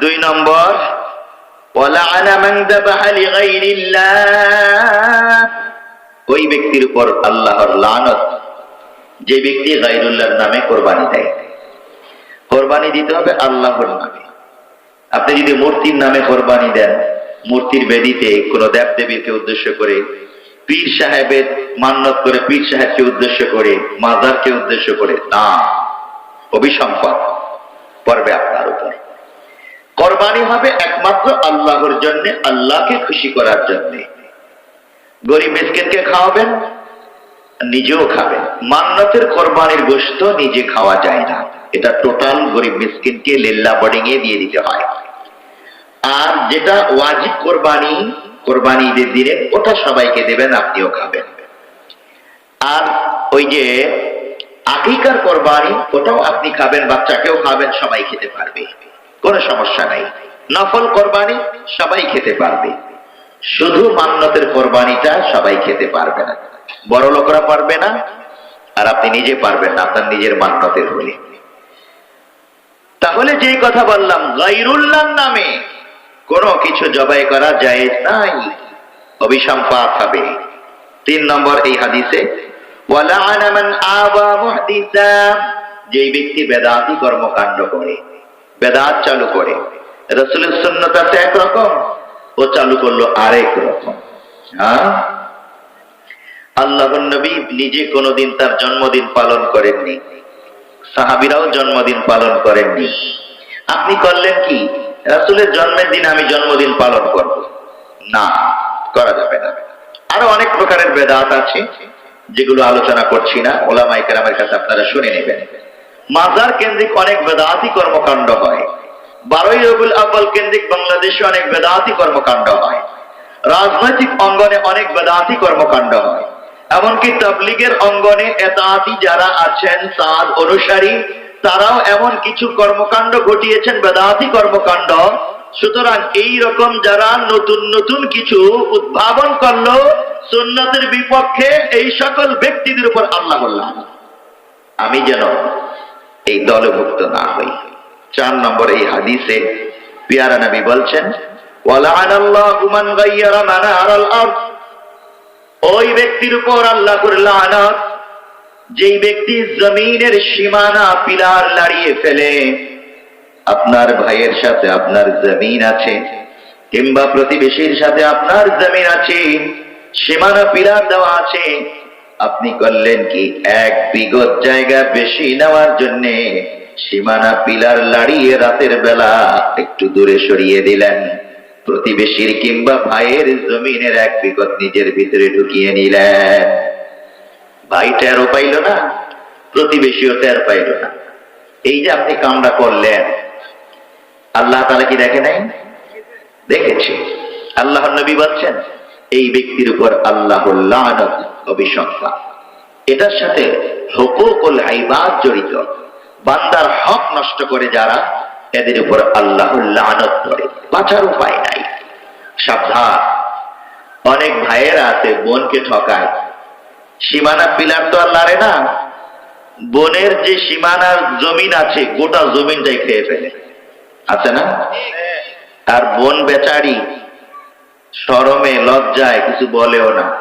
দুই নম্বর ওই ব্যক্তির উপর আল্লাহর লানত, যে ব্যক্তি গাইরুল্লাহর নামে কোরবানি দেয়। কোরবানি দিতে হবে আল্লাহর নামে। আপনি যদি মূর্তির নামে কোরবানি দেন, মূর্তির বেদিতে কোনো দেব দেবীকে উদ্দেশ্য করে, পীর সাহেবের মান্যত করে পীর সাহেবকে উদ্দেশ্য করে মাদারকে উদ্দেশ্য করে না অভিসম্পদ পড়বে আপনার উপর। কোরবানি হবে একমাত্র আল্লাহর জন্য, আল্লাহকে খুশি করার জন্য। গরিব মিসকিনকে খাওয়াবেন, নিজেও খাবেন। মান্নতের কোরবানির গোশত নিজে খাওয়া যায় না। এটা টোটাল গরিব মিসকিনকে লেল্লা বোর্ডিং এ দিয়ে দিতে হয়। আর যেটা ওয়াজিব কোরবানি কোরবানি ঈদের দিনে, ওটা সবাইকে দেবেন, আপনিও খাবেন। আর ওই যে আকিকার কোরবানি, ওটাও আপনি খাবেন, বাচ্চাকেও খাবেন, সবাই খেতে পারবে। কোনো সমস্যা নাই। নফল কোরবানি সবাই খেতে পারবে। শুধু মান্নতের কোরবানিটা সবাই খেতে পারবে না। বড় লোকরা পারবে না, আর আপনি নিজে পারবেন না, আপনার নিজের মান্নতের হলে। তাহলে যেই কথা বললাম গাইরুল্লাহ নামে কোনো কিছু জবাই করা যায় নাই। অভিসম্পাত হবে। তিন নম্বর এই হাদিসে মুহদিসা যেই ব্যক্তি বেদাতি কর্মকাণ্ড করে। বেদাত চালু করে। রসুলের সুন্নত আছে একরকম ও চালু করল আরেক রকম। হ্যাঁ? আল্লাহ নবী নিজে কোনোদিন তার জন্মদিন পালন করেননি। সাহাবিরাও জন্মদিন পালন করেননি। আপনি করলেন কি? রাসুলের জন্মের দিন আমি জন্মদিন পালন করব। না, করা যাবে না। আরও অনেক প্রকারের বেদাত আছে, যেগুলো আলোচনা করছি না। ওলামাই কেরামের কাছে আপনারা শুনে নেবেন। মাজার কেন্দ্রিক অনেক বেদাতি কর্মকাণ্ড হয়। বারোই রবুল আব্বাল কেন্দ্রিক বাংলাদেশে অনেক বেদাতি কর্মকাণ্ড হয়। রাজনৈতিক অঙ্গনে অনেক বেদাতি কর্মকাণ্ড হয়। এমনকি তাবলিগের অঙ্গনে এতাতি যারা আছেন তার অনুসারী, তারাও এমন কিছু কর্মকাণ্ড ঘটিয়েছেন, বেদাতি কর্মকাণ্ড। সুতরাং এই রকম যারা নতুন নতুন কিছু উদ্ভাবন করল, সুন্নতের বিপক্ষে এই সকল ব্যক্তিদের উপর আল্লাহ আমি যেন এই দলভুক্ত না হই। চার নম্বর এই হাদিসে পিয়ারা নবী বলছেন ওই ব্যক্তির উপর আল্লাহ লানত। যেই ব্যক্তি জমিনের সীমানা পিলার লাড়িয়ে ফেলে, আপনার ভাইয়ের সাথে আপনার জমিন আছে, কিংবা প্রতিবেশীর সাথে আপনার জমিন আছে, সীমানা পিলার দেওয়া আছে আপনি করলেন কি? এক বিগত জায়গা বেশি নেওয়ার জন্যে সীমানা পিলার লাড়িয়ে রাতের বেলা একটু দূরে সরিয়ে দিলেন। প্রতিবেশীর কিংবা ভাইয়ের জমিনের এক বিগত নিজের ভিতরে ঢুকিয়ে নিলেন। ভাই টেরও পাইল না, প্রতিবেশীও টের পাইল না। এই যে আপনি কামটা করলেন, আল্লাহ তালা কি দেখে নাই? দেখেছে। আল্লাহ নবী বলছেন, এই ব্যক্তির উপর আল্লাহ লানত অভিশংসা এটার সাথে হুকুকুল আইবাদ জড়িত। বান্দার হক নষ্ট করে যারা, এদের উপর আল্লাহ লানত করে বাঁচার উপায় নাই। সাবধান। অনেক ভাইয়েরা আছে, বোনকে ঠকায়। সীমানা পিলার তো আর লারে না। বনের যে সীমানার জমিন আছে, গোটা জমিনটাই খেয়ে ফেলে। আছে না? আর বোন বেচারি, সরমে, লজ্জায় কিছু বলেও না।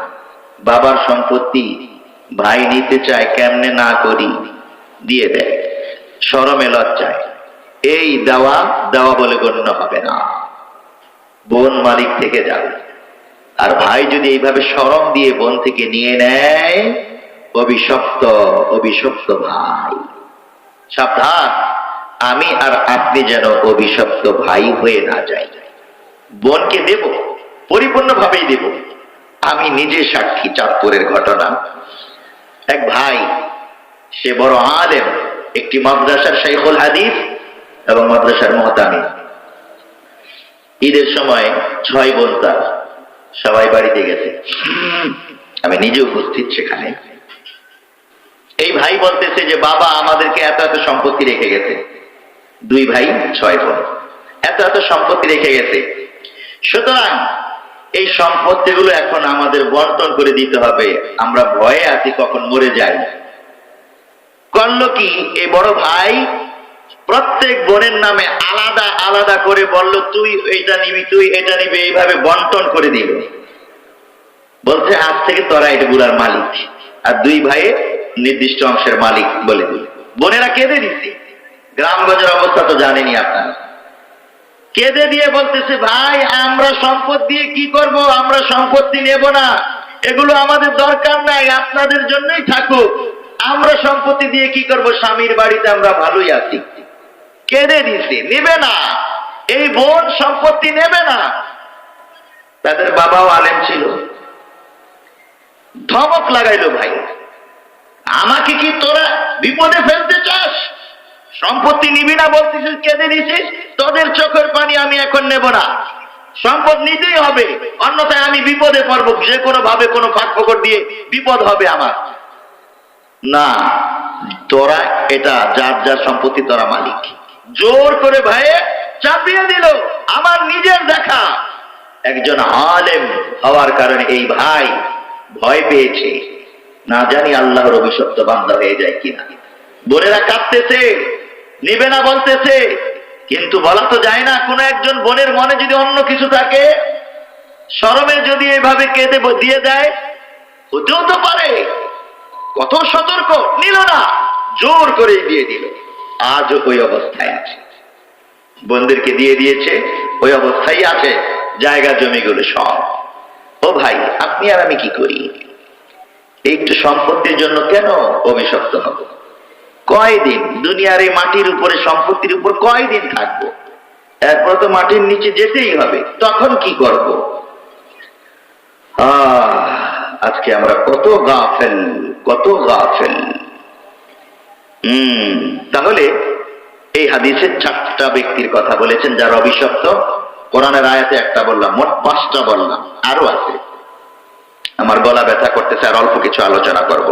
বাবার সম্পত্তি ভাই নিতে চায় কেমনে না করি দিয়ে দেয়। সরমে লজ্জায়। এই দেওয়া দেওয়া বলে গণ্য হবে না। বোন মালিক থেকে যাবে। আর ভাই যদি এইভাবে সরম দিয়ে বোন থেকে নিয়ে নেয়, অভিশপ্ত অভিশপ্ত ভাই। সাবধান, আমি আর আপনি যেন অভিশপ্ত ভাই হয়ে না যাই। বোনকে দেব, পরিপূর্ণভাবেই দেব। আমি নিজে সাক্ষী চাঁদপুরের ঘটনা। এক ভাই, সে বড় আলেম, একটি মাদ্রাসার শাইখুল হাদিস এবং মাদ্রাসার মহতামি ঈদের সময় ছয় বোন তার সবাই বাড়িতে গেছে। আমি নিজে উপস্থিত সেখানে। এই ভাই বলতেছে যে, বাবা, আমাদেরকে এত এত সম্পত্তি রেখে গেছে। দুই ভাই, ছয় বোন। এত এত সম্পত্তি রেখে গেছে। সুতরাং এই সম্পত্তিগুলো এখন আমাদের বন্টন করে দিতে হবে। আমরা ভয়ে আছি, কখন মরে যাই। করল কি? এই বড় ভাই প্রত্যেক বোনের নামে আলাদা আলাদা করে বলল, তুই এটা নিবি, তুই এটা নিবি। এইভাবে বন্টন করে দিল। বলছে, আজ থেকে তোরা এটা গুলার মালিক। আর দুই ভাইয়ে নির্দিষ্ট অংশের মালিক বলে দিল। বোনেরা কেঁদে দিচ্ছে গ্রামগঞ্জের অবস্থা তো জানেনি আপনারা। কেঁদে দিয়ে বলতেছে, ভাই, আমরা সম্পদ দিয়ে কি করব? আমরা সম্পত্তি নেব না। এগুলো আমাদের দরকার নাই, আপনাদের জন্যই থাকুক। আমরা সম্পত্তি দিয়ে কি করব? স্বামীর বাড়িতে আমরা ভালোই আছি। কেঁদে দিছে, নেবে না। এই বোন সম্পত্তি নেবে না। তাদের বাবাও আলেম ছিল। ধমক লাগাইলো, ভাই, আমাকে কি তোরা বিপদে ফেলতে চাস? সম্পত্তি নিবি না বলতেছিস, কেঁদে দিছিস? তোদের চোখের পানি আমি এখন নেব না। সম্পদ নিতেই হবে, অন্যথায় আমি বিপদে পড়ব। যে কোনো ভাবে কোনো ফাঁক ফোকর দিয়ে বিপদ হবে আমার। না, তোরা এটা যার যার সম্পত্তি তোরা মালিক। জোর করে ভাইয়ে চাপিয়ে দিল, আমার নিজের দেখা। একজন আলেম হওয়ার কারণে এই ভাই ভয় পেয়েছে। না জানি আল্লাহর অভিশপ্ত বান্দা হয়ে যায় কিনা। বোনেরা কাঁদতেছে, নিবে না বলতেছে কিন্তু বলা তো যায় না, কোনো একজন বোনের মনে যদি অন্য কিছু থাকে, শরমে যদি এভাবে কেঁদে দিয়ে দেয় হতেও তো পারে। কত সতর্ক, নিল না, জোর করে দিয়ে দিল। আজও ওই অবস্থায় আছে। বোনদেরকে দিয়ে দিয়েছে, ওই অবস্থায় আছে, জায়গা জমিগুলো সব। ও ভাই, আপনি আর আমি কি করি? একটু সম্পত্তির জন্য কেন অভিশপ্ত হব? কয়দিন দুনিয়ার এই মাটির উপরে, সম্পত্তির উপর কয়দিন থাকব? এরপর তো মাটির নিচে যেতেই হবে, তখন কি করব? আজকে আমরা কত গাফেল কত গাফেল। হম, তাহলে এই হাদিসের চারটা ব্যক্তির কথা বলেছেন, যার অভিশপ্ত। কোরআনের আয়াতে একটা বললাম, মোট পাঁচটা বললাম আরও আছে। আমার গলা ব্যথা করতেছে, আর অল্প কিছু আলোচনা করব।